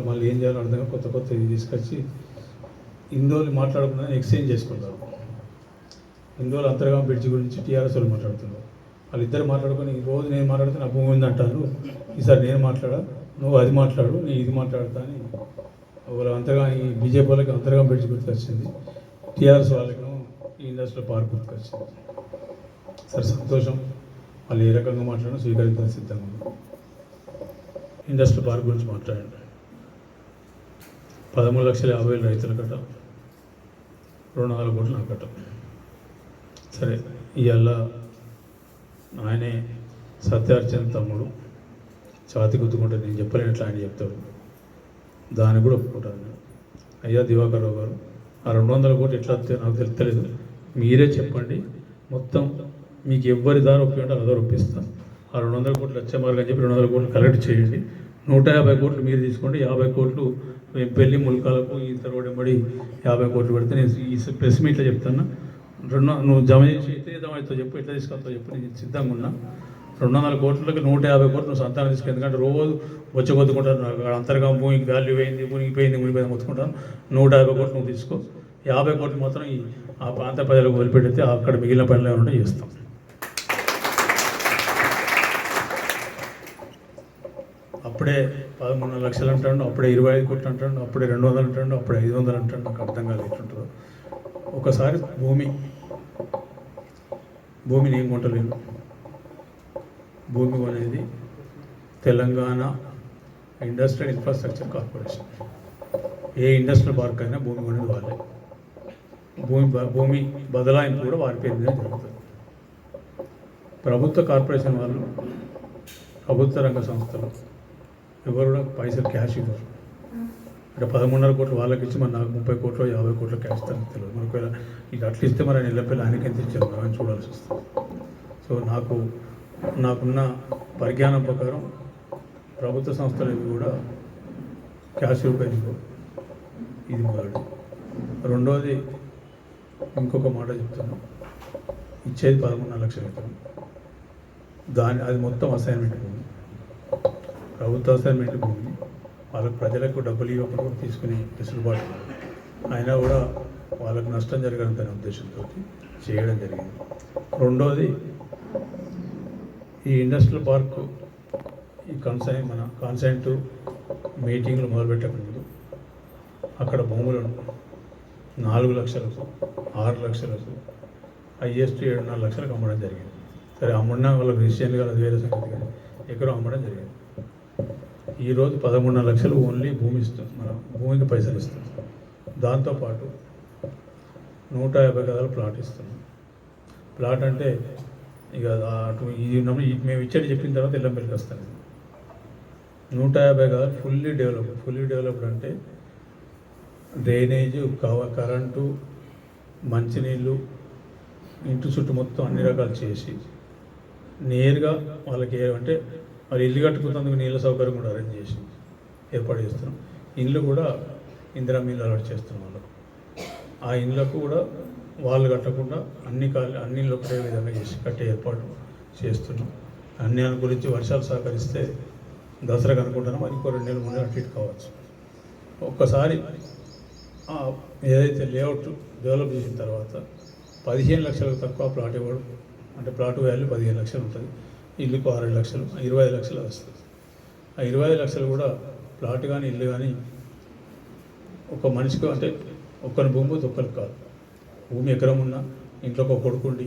మళ్ళీ ఏం చేయాలో అర్థం కొత్త కొత్త ఇది తీసుకొచ్చి ఇన్ని మాట్లాడకుండా ఎక్స్చేంజ్ చేసుకుంటారు. ఇన్ని రోజులు అంతర్గా బ్రిడ్జ్ గురించి టీఆర్ఎస్ వాళ్ళు మాట్లాడుతున్నారు. వాళ్ళిద్దరు మాట్లాడుకొని ఈ రోజు నేను మాట్లాడితే నా భూమి ఉందంటారు ఈసారి నేను మాట్లాడా? నువ్వు అది మాట్లాడు నేను ఇది మాట్లాడతా అని వాళ్ళు అంతగా ఈ బీజేపీ వాళ్ళకి అంతర్గా బ్రిడ్జ్ గుర్తుకొచ్చింది. టీఆర్ఎస్ వాళ్ళకి ఈ ఇండస్ట్రీలో పార్క్ గుర్తుకొచ్చింది. సరే సంతోషం. వాళ్ళు ఏ రకంగా మాట్లాడినా స్వీకరించాలని సిద్ధంగా ఉన్నాం పార్క్ గురించి మాట్లాడండి. పదమూడు లక్షల యాభై వేలు రైతుల కట్ట. రెండు వందల కోట్లు నాకు కట్ట. సరే ఇవాళ ఆయనే సత్యార్చన తమ్ముడు. ఛాతి గుద్దుకుంటే నేను చెప్పలేనట్లు ఆయన చెప్తాడు. దాన్ని కూడా ఒప్పుకుంటాను నేను. అయ్యా దివాకర్ రావు గారు ఆ రెండు వందల కోట్లు ఎట్లా వస్తాయో నాకు తెలుస్తలేదు మీరే చెప్పండి. మొత్తం మీకు ఎవరి దారి ఒప్పుకుంటే అదో ఒప్పిస్తాను ఆ రెండు వందల కోట్లు వచ్చే మార్గం చెప్పి రెండు వందల కోట్లు కలెక్ట్ చేయండి. నూట యాభై కోట్లు మీరు తీసుకోండి. యాభై కోట్లు పెళ్ళి ముల్కాలకు ఈ తర్వాత మడి యాభై కోట్లు పెడితే నేను ఈ ప్రెస్ మీట్లో చెప్తాను రెండు నువ్వు జమ చేసి అయితే జమ చెప్పు ఎట్లా తీసుకొస్తావు చెప్పు నేను సిద్ధంగా ఉన్నా. రెండు వందల కోట్లకి నూట యాభై కోట్లు నువ్వు సంతానం తీసుకు ఎందుకంటే రోజు వచ్చి కొద్దుకుంటాను నాకు అంతర్గా భూమికి వాల్యూ పోయింది మునిగిపోయింది మునిగిపోయింది మొత్తుకుంటాను నూట యాభై కోట్లు నువ్వు తీసుకో. యాభై కోట్లు మాత్రం ఈ ఆ ప్రాంత ప్రజలకు వదిలిపెడితే అక్కడ మిగిలిన పనులు ఏమైనా చేస్తాం. అప్పుడే పదమూడు లక్షలు అంటాడు అప్పుడే ఇరవై ఐదు కోట్లు అంటాడు అప్పుడే రెండు వందలు అంటాడు అప్పుడే ఐదు వందలు అంటాడు. నాకు అర్థం కాలేదు ఒకసారి భూమి భూమిని ఏం కొంటలేను. భూమి అనేది తెలంగాణ ఇండస్ట్రియల్ ఇన్ఫ్రాస్ట్రక్చర్ కార్పొరేషన్. ఏ ఇండస్ట్రియల్ పార్క్ అయినా భూమి కొనేది వాళ్ళే. భూమి భూమి బదలాయింపు కూడా వారి పేరు మీద జరుగుతుంది. ప్రభుత్వ కార్పొరేషన్ వాళ్ళు ప్రభుత్వ రంగ సంస్థలు ఎవరు కూడా పైసలు క్యాష్ ఇవ్వరు. అంటే పదమూడున్నర కోట్లు వాళ్ళకి ఇచ్చి మరి నాకు ముప్పై కోట్లు యాభై కోట్లు క్యాష్ ఇస్తాను తెలియదు. మనకు ఒకవేళ ఇక అట్లా ఇస్తే మరి ఆయన ఇళ్ళపిల్ల ఆయనకి ఎంత ఇచ్చారు అని చూడాల్సి వస్తుంది. సో నాకు నాకున్న పరిజ్ఞానం ప్రకారం ప్రభుత్వ సంస్థలు ఇవి కూడా క్యాష్ రూపాయలు ఇవ్వవు. ఇది మొదటి. రెండోది ఇంకొక మాట చెప్తాను ఇచ్చేది పదమూడున్నర లక్షలు ఎకరం దాని అది మొత్తం అసైన్మెంట్. ప్రభుత్వ అసైన్మెంట్ భూమి వాళ్ళకు ప్రజలకు డబ్బులు ఇవ్వకుండా కూడా తీసుకునే వెసులుబాటు. అయినా కూడా వాళ్ళకు నష్టం జరగదనే ఉద్దేశంతో చేయడం జరిగింది. రెండోది ఈ ఇండస్ట్రియల్ పార్క్ ఈ కన్సైన్ మన కాన్సెంట్ మీటింగ్లు మొదలుపెట్టక ముందు అక్కడ భూములు నాలుగు లక్షలకు ఆరు లక్షలకు హైయెస్ట్ ఏడున్నర లక్షలకు అమ్మడం జరిగింది. సరే అమ్ముడినా వాళ్ళకి రిజిస్ట్రేషన్ కాదు వేరే సంగతి కానీ ఎక్కడో అమ్మడం జరిగింది. ఈరోజు పదమూడున్నర లక్షలు ఓన్లీ భూమి ఇస్తుంది మనం భూమికి పైసలు ఇస్తుంది దాంతోపాటు నూట యాభై గదాలు ప్లాట్ ఇస్తున్నాం ప్లాట్ అంటే ఇక అటు ఇది ఉన్నప్పుడు ఈ- మేము ఇచ్చేది చెప్పిన తర్వాత ఎల్లంపల్లికి వస్తాను నూట యాభై గదాలు ఫుల్లీ డెవలప్డ్ ఫుల్లీ డెవలప్డ్ అంటే డ్రైనేజ్ కవ కరెంటు మంచినీళ్ళు ఇంటి చుట్టూ మొత్తం అన్ని రకాలు చేసి నేరుగా వాళ్ళకి ఏమంటే అంటే మరి ఇల్లు కట్టుకున్నందుకు నీళ్ళ సౌకర్యం కూడా అరేంజ్ చేసి ఏర్పాటు చేస్తున్నాం. ఇండ్లు కూడా ఇందిరా మిల్లు అలవాటు చేస్తున్నాం వాళ్ళకు ఆ ఇండ్లకు కూడా వాళ్ళు కట్టకుండా అన్ని కాలు అన్ని ఒకటే విధంగా చేసి కట్టే ఏర్పాటు చేస్తున్నాం. అన్యాల గురించి వర్షాలు సహకరిస్తే దసరాకు అనుకుంటున్నాం అది ఇంకో రెండు నెలలు ముందు అటు ఇటు కావచ్చు. ఒక్కసారి ఏదైతే లేఅవుట్ డెవలప్ చేసిన తర్వాత పదిహేను లక్షలకు తక్కువ ప్లాట్ ఇవ్వడం అంటే ప్లాట్ వాల్యూ పదిహేను లక్షలు ఉంటుంది. ఇల్లుకు ఆరు లక్షలు ఇరవై ఐదు లక్షలు వస్తుంది ఆ ఇరవై ఐదు లక్షలు కూడా ప్లాట్ కానీ ఇల్లు కానీ ఒక మనిషికి అంటే ఒక్కరి భూమి ఒక్కరికి కాదు. భూమి ఎకరం ఉన్నా ఇంట్లో ఒక కొడుకుండి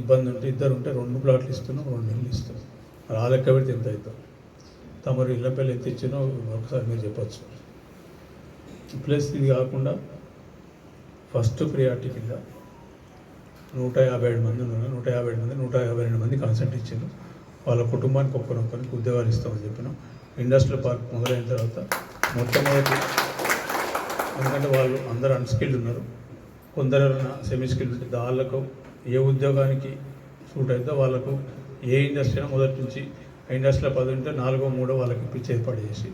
ఇబ్బంది ఉంటే ఇద్దరు ఉంటే రెండు ప్లాట్లు ఇస్తున్నాం రెండు ఇల్లు ఇస్తున్నాం. మరి ఆ లెక్క పెడితే ఎంత అవుతాం తమరు ఇళ్ళ పిల్లలు ఎంత ఇచ్చినో ఒకసారి మీరు చెప్పచ్చు. ప్లస్ ఇది కాకుండా ఫస్ట్ ప్రియారిటీ కింద నూట యాభై ఏడు మంది ఉన్నారు. నూట యాభై ఏడు మంది నూట యాభై రెండు మంది కన్సెంట్ ఇచ్చారు. వాళ్ళ కుటుంబానికి ఒక్కరొక్కరికి ఉద్యోగాలు ఇస్తామని చెప్పినాం. ఇండస్ట్రియల్ పార్క్ మొదలైన తర్వాత మొట్టమొదటి ఎందుకంటే వాళ్ళు అందరూ అన్స్కిల్డ్ ఉన్నారు. కొందరు సెమీ స్కిల్డ్ ఉంటే వాళ్ళకు ఏ ఉద్యోగానికి సూట్ అయితే వాళ్ళకు ఏ ఇండస్ట్రీ అయినా మొదటి నుంచి ఇండస్ట్రీలో పది ఉంటే నాలుగో మూడో వాళ్ళకి ఇప్పించి ఏర్పాటు చేసి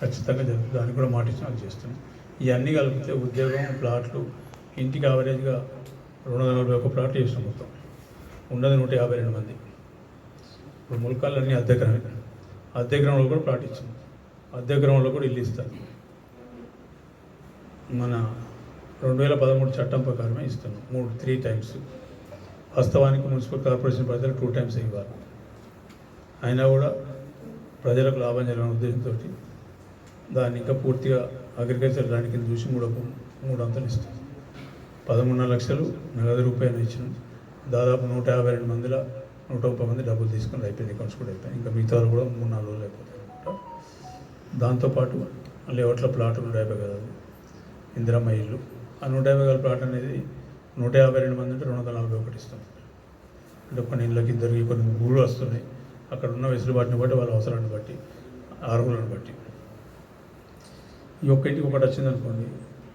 ఖచ్చితంగా జరుగుతుంది దానికి కూడా మాటించిన నాకు చేస్తున్నాం. ఇవన్నీ కలిపితే ఉద్యోగం ప్లాట్లు ఇంటికి యావరేజ్గా రెండు వందల నలభై ఒక్క ప్లాట్లు చేసినాం మొత్తం. ఉన్నది నూట యాభై రెండు మంది. ఇప్పుడు ములకాలన్నీ అద్దెకరమే అద్దెకరంలో కూడా ప్లాట్ ఇచ్చాం. అద్దె గృహంలో కూడా ఇల్లు ఇస్తారు. మన రెండు వేల పదమూడు చట్టం ప్రకారమే ఇస్తున్నాం. మూడు త్రీ టైమ్స్. వాస్తవానికి మున్సిపల్ కార్పొరేషన్ ప్రజలకు టూ టైమ్స్ ఇవ్వాలి. అయినా కూడా ప్రజలకు లాభం జరగని ఉద్దేశంతో దాన్ని ఇంకా పూర్తిగా అగ్రికల్చర్ దాని కింద చూసి మూడు మూడు అంతలు ఇస్తుంది పదమూడున్నర లక్షలు నగదు రూపాయలు ఇచ్చినాం దాదాపు నూట యాభై రెండు మందిల నూట ముప్పై మంది డబ్బులు తీసుకొని అయిపోయింది అకౌంట్స్ కూడా అయిపోయింది ఇంకా మిగతా వాళ్ళు కూడా మూడు నాలుగు రోజులు అయిపోతాయి అనమాట దాంతోపాటు లేవట్ల ప్లాట్ నూట యాభై గదాలు ఇందిరమ్మ ఇల్లు. ఆ నూట యాభై గల ప్లాట్ అనేది నూట యాభై రెండు మంది అంటే రెండు వందల నలభై ఒకటి ఇస్తాం. అంటే కొన్ని ఇళ్ళకి ఇద్దరికి కొన్ని ఊళ్ళు వస్తున్నాయి. అక్కడ ఉన్న వెసులుబాటుని బట్టి వాళ్ళ అవసరాన్ని బట్టి అర్హులను బట్టి. ఈ ఒక్క ఇంటికి ఒకటి వచ్చిందనుకోండి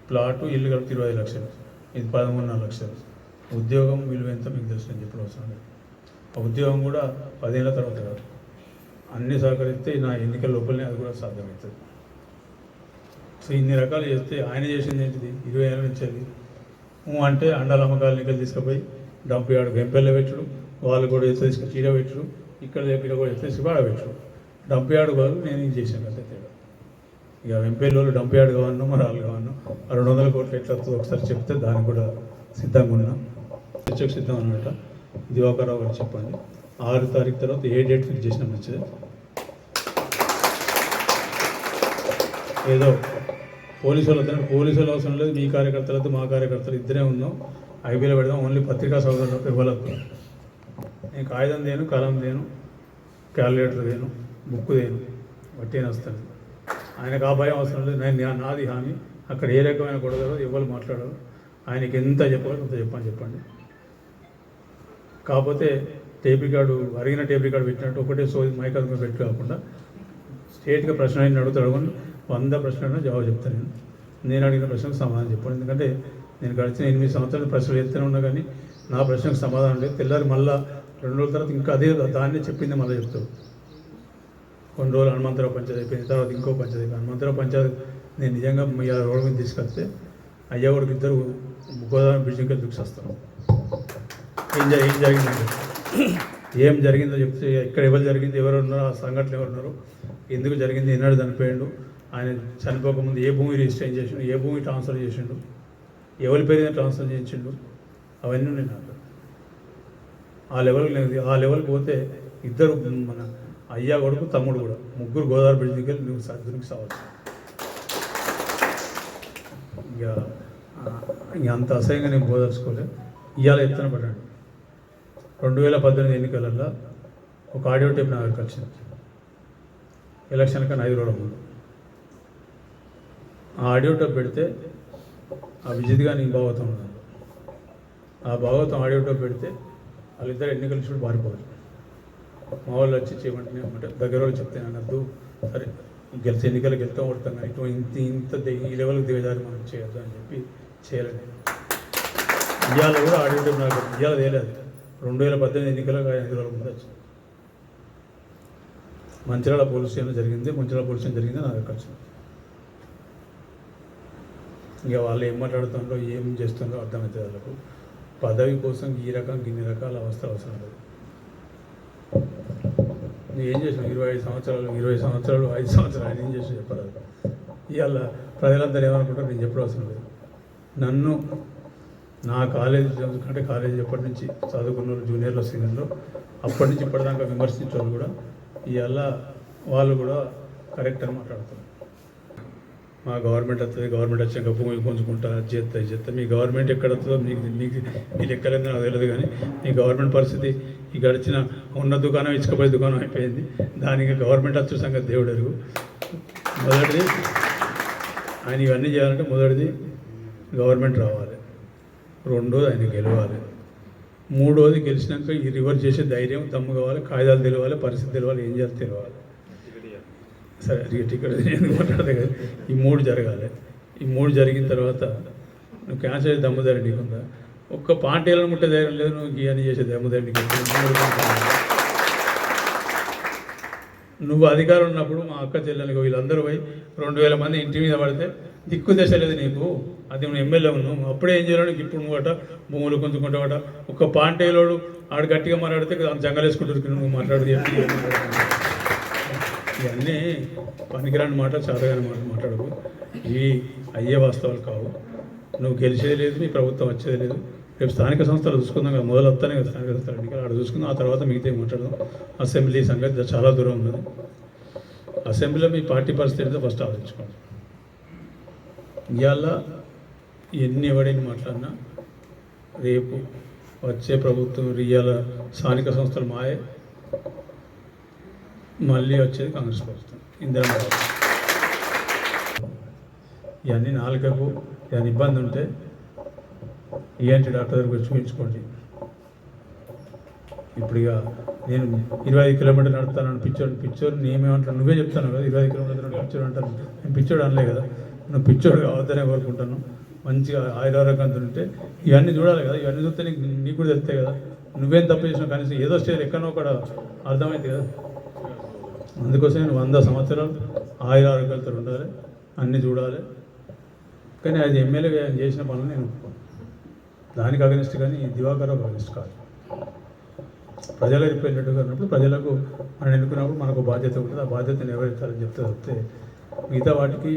ప్లాటు ఇల్లు కలిపి ఇరవై ఐదు లక్షలు. ఇది పదమూడున్నర లక్షలు. ఉద్యోగం విలువ ఎంత మీకు తెలుసు అని చెప్పడం అవసరం లేదు. ఆ ఉద్యోగం కూడా పదేళ్ళ తర్వాత కాదు. అన్ని సహకరిస్తే నా ఎన్నికల లోపలనే అది కూడా సాధ్యమవుతుంది. సో ఇన్ని రకాలు చేస్తే ఆయన చేసింది ఏంటిది? ఇరవై ఏళ్ళ నుంచి అది. అంటే అండాల అమ్మకాలు ఎన్నికలు తీసుకుపోయి డంప్ యార్డ్ వెంపెళ్ళ పెట్టడు వాళ్ళు కూడా ఎత్త తీసుకొని చీడ పెట్టడు ఇక్కడ ఇక్కడ కూడా ఎత్త తీసుకుని ఆడబెట్టడు డంప్ యార్డ్ కాదు నేను ఇది చేశాను. అంతే తేడా. ఇక వెంపల్లి వాళ్ళు డంప్ యార్డ్ కావాలను మరి వాళ్ళు రెండు వందల కోట్లు ఎట్లా వస్తుందో ఒకసారి చెప్తే దానికి కూడా సిద్ధంగా ఉన్నాం. చర్చకు సిద్ధం అనమాట దివాకరావు గారు చెప్పండి. ఆరు తారీఖు తర్వాత ఏ డేట్ ఫిక్స్ చేసినా మంచిది? ఏదో పోలీసు వాళ్ళతో పోలీసు వాళ్ళు అవసరం లేదు. మీ కార్యకర్తలతో మా కార్యకర్తలు ఇద్దరే ఉన్నాం. ఐబీలో పెడదాం. ఓన్లీ పత్రికా సోదరులకు ఇవ్వలేదు. నేను కాగితం తేను కలం తేను క్యాలిక్యులేటర్ తేను బుక్ తేను బట్టి వస్తాను ఆయనకు ఆ భయం అవసరం లేదు. నేను నా- నాది హామీ. అక్కడ ఏ రకమైన గొడవలు ఎవరు మాట్లాడరు. ఆయనకి ఎంత చెప్పాలో అంత చెప్పని చెప్పండి. కాకపోతే టేప్ రికార్డు అరిగిన టేప్ రికార్డు పెట్టినట్టు ఒకటే సో మైక్ అందుకు పెట్టి కాకుండా స్టేట్గా ప్రశ్న అయిన అడుగుతాడు కానీ వంద ప్రశ్నలను జవాబు చెప్తాను నేను. నేను అడిగిన ప్రశ్నకు సమాధానం చెప్పాను ఎందుకంటే నేను గడిచిన ఎనిమిది సంవత్సరాలు ప్రశ్నలు ఎత్తనే ఉన్నా కానీ నా ప్రశ్నకు సమాధానం లేదు. తెల్లారి మళ్ళా రెండు రోజుల తర్వాత ఇంకా అదే దాన్ని చెప్పింది మళ్ళీ చెప్తాడు. కొన్ని రోజులు హనుమంతరావు పంచాయతీ అయిపోయిన తర్వాత ఇంకో పంచాయతీ హనుమంతరావు పంచాయతీ నేను నిజంగా ఇలా రోడ్డు మీద తీసుకొస్తే అయ్యా ఇద్దరు గోదావరి బ్రిడ్జ్ ఇంకా ఏం జరి- ఏం జరిగిందంటే ఏం జరిగిందో చెప్తే ఎక్కడ ఎవరు జరిగింది ఎవరు ఉన్నారో ఆ సంఘటన ఎవరు ఉన్నారు ఎందుకు జరిగింది ఎన్నడు చనిపోయిండు ఆయన చనిపోకముందు ఏ భూమి రిజిస్టర్ చేసిండు ఏ భూమి ట్రాన్స్ఫర్ చేసిండు ఎవరి పేరు ట్రాన్స్ఫర్ చేయించిండు అవన్నీ నేను ఆ లెవెల్ ఆ లెవెల్కి పోతే ఇద్దరు మన అయ్యా కొడుకు తమ్ముడు కూడా. ముగ్గురు గోదావరి బ్రిడ్జ్ దగ్గర నువ్వు సర్దునికి సావచ్చు ఇక ఇంక అంత అసహ్యంగా నేను బోదలుచుకోలే ఇవాళ ఎత్తున పడ్డాడు. రెండు వేల పద్దెనిమిది ఎన్నికలలో ఒక ఆడియో టేప్ నా దగ్గరికి వచ్చింది. ఎలక్షన్ కన్నా ఐదు రోజుల ముందు. ఆ ఆడియో టేప్ పెడితే ఆ విజిత్గా నేను భాగవతం ఉన్నాను. ఆ భాగవతం ఆడియో టేప్ పెడితే వాళ్ళిద్దరు ఎన్నికల చూడు మారిపోవాలి. మా వాళ్ళు వచ్చి చేయమంటే దగ్గర వాళ్ళు చెప్తే అనద్దు. సరే గెలిచి ఎన్నికలు గెలుతాం కొడతాం కానీ ఇటు ఇంత ఇంత ఈ లెవెల్కి దిగజారి మనం చేయొద్దు అని చెప్పి చేయలేదు ఇండియాలో కూడా ఆడియో నాకు ఇండియాలో తేలేదు. రెండు వేల పద్దెనిమిది ఎన్నికలకు ఐదు రోజుల ముందు వచ్చింది. మంచిర్యాల పోలీస్ స్టేషన్ జరిగింది మంచిర్యాల పోలీస్ స్టేషన్ జరిగింది నా దగ్గర ఇక వాళ్ళు ఏం మాట్లాడుతుండ్రో ఏం చేస్తుందో అర్థమవుతుంది వాళ్ళకు. పదవి కోసం ఈ రకం ఇన్ని రకాల అవస్థలు అవసరం లేదు. నేను ఏం చేసాను ఇరవై ఐదు సంవత్సరాలు ఇరవై సంవత్సరాలు ఐదు సంవత్సరాలు ఆయన ఏం చేసి చెప్పరాదు ఇవాళ ప్రజలందరూ ఏమనుకుంటారు? నేను చెప్పవలసిన లేదు. నన్ను నా కాలేజీ చదువుకుంటే కాలేజీ ఎప్పటి నుంచి చదువుకున్న జూనియర్లో సీనియర్లో అప్పటి నుంచి ఇప్పటిదాకా విమర్శించే వాళ్ళు కూడా ఇవాళ వాళ్ళు కూడా కరెక్ట్ అని మాట్లాడుతారు మా గవర్నమెంట్ వస్తుంది గవర్నమెంట్ వచ్చాక భూమి పుంజుకుంటా అది చేస్తా చేస్తా మీ గవర్నమెంట్ ఎక్కడ వస్తుందో మీకు మీకు మీ లెక్కలేదో నాకు తెలియదు కానీ మీ గవర్నమెంట్ పరిస్థితి ఈ గడిచిన ఉన్న దుకాణం ఇచ్చకపోయే దుకాణం అయిపోయింది. దానికి గవర్నమెంట్ వచ్చే సంగతి దేవుడు ఎరుగు మొదటిది ఆయన ఇవన్నీ చేయాలంటే మొదటిది గవర్నమెంట్ రావాలి. రెండోది ఆయన గెలవాలి. మూడోది గెలిచినాక ఈ రివర్స్ చేసే ధైర్యం దమ్ము కావాలి కాగితాలు తెలియాలి పరిస్థితి తెలియాలి ఏం చేయాలి తెలియాలి సరే అది టికెట్ ఎందుకు కదా. ఈ మూడు జరగాలి. ఈ మూడు జరిగిన తర్వాత నువ్వు క్యాన్సర్ దమ్ము ధైర్యం నీకుందా ఒక్క పార్టీలను ముట్టే ధైర్యం లేదు నువ్వు గీయని చేసే దమ్ము నీకు నువ్వు అధికారం ఉన్నప్పుడు మా అక్క చెల్లెలకు వీళ్ళందరూ పోయి రెండు వేల మంది ఇంటి మీద పడితే దిక్కు దశ లేదు నీకు. అది నువ్వు ఎమ్మెల్యే ఉన్నావు. అప్పుడే ఏం చేయాలని ఇప్పుడు నువ్వు అట భూములు కొంచుకుంటావట ఒక్క పాంటేలోడు ఆడు గట్టిగా మాట్లాడితే జంగలేసుకుంటారు నువ్వు మాట్లాడదు ఇవన్నీ పనికిరాని మాట చాదగాని మాట మాట్లాడకు. ఇవి అయ్యే వాస్తవాలు కావు. నువ్వు గెలిచేది లేదు మీ ప్రభుత్వం వచ్చేది లేదు. రేపు స్థానిక సంస్థలు చూసుకుందాం కదా మొదలు వస్తానే కదా స్థానిక సంస్థలు. ఎన్నికలు ఆడ చూసుకుందాం ఆ తర్వాత మిగతా మాట్లాడదాం. అసెంబ్లీ సంగతి చాలా దూరం ఉన్నది. అసెంబ్లీలో మీ పార్టీ పరిస్థితి ఏంటో ఫస్ట్ ఆలోచించుకోండి. ఇవాళ ఎన్ని ఎవడైనా మాట్లాడినా రేపు వచ్చే ప్రభుత్వం ఇవాళ స్థానిక సంస్థలు మాయే. మళ్ళీ వచ్చేది కాంగ్రెస్ ప్రభుత్వం ఇందిరా ఇవన్నీ నాలుగకు ఏదైనా ఇబ్బంది ఉంటే ఏంటి డాక్టర్ దగ్గర వచ్చి చూపించుకోండి. ఇప్పుడు ఇక నేను ఇరవై ఐదు కిలోమీటర్లు నడుపుతాను పిచ్చోడు పిచ్చోడు నేనేమంటాను నువ్వే చెప్తాను కదా ఇరవై ఐదు కిలోమీటర్లు పిచ్చోడు అంటాను. నేను పిచ్చోడు అనలే కదా. నువ్వు పిచ్చోడు కావద్దనే కోరుకుంటాను. మంచిగా ఆయురారోగ్యంతో ఉంటే ఇవన్నీ చూడాలి కదా. ఇవన్నీ చూస్తే నీకు నీకు కూడా తెలుస్తాయి కదా. నువ్వేం తప్పు చేసినావు కనీసం ఏదో స్టేజ్ ఎక్కడో కూడా అర్థమైంది కదా. అందుకోసం నేను వంద సంవత్సరాలు ఆయుర ఆరోగ్యాలతో ఉండాలి అన్నీ చూడాలి. కానీ అది ఎమ్మెల్యే ఆయన చేసిన పనులు నేను దానికి అగనిస్ట్ కానీ ఈ దివాకర్ అగనిస్ట్ కాదు. ప్రజల రిప్రజెంటేటివ్గా ఉన్నప్పుడు ప్రజలకు మనం ఎన్నుకున్నప్పుడు మనకు బాధ్యత ఉంటుంది. ఆ బాధ్యతను ఎవరైతారని చెప్తే తప్పితే మిగతా వాటికి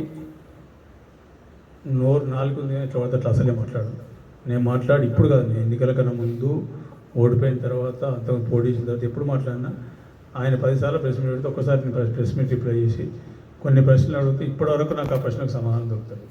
నోరు నాలుగు ఉంది అట్లా అసలే మాట్లాడు నేను మాట్లాడి ఇప్పుడు కాదు నేను ఎన్నికల కన్నా ముందు ఓడిపోయిన తర్వాత అంత పోటీ చేసిన తర్వాత ఎప్పుడు మాట్లాడినా ఆయన పదిసార్లు ప్రెస్ మీట్ పెడితే ఒక్కసారి ప్రెస్ మీట్ రిప్లై చేసి కొన్ని ప్రశ్నలు అడిగితే ఇప్పటివరకు నాకు ఆ ప్రశ్నకు సమాధానం దొరుకుతుంది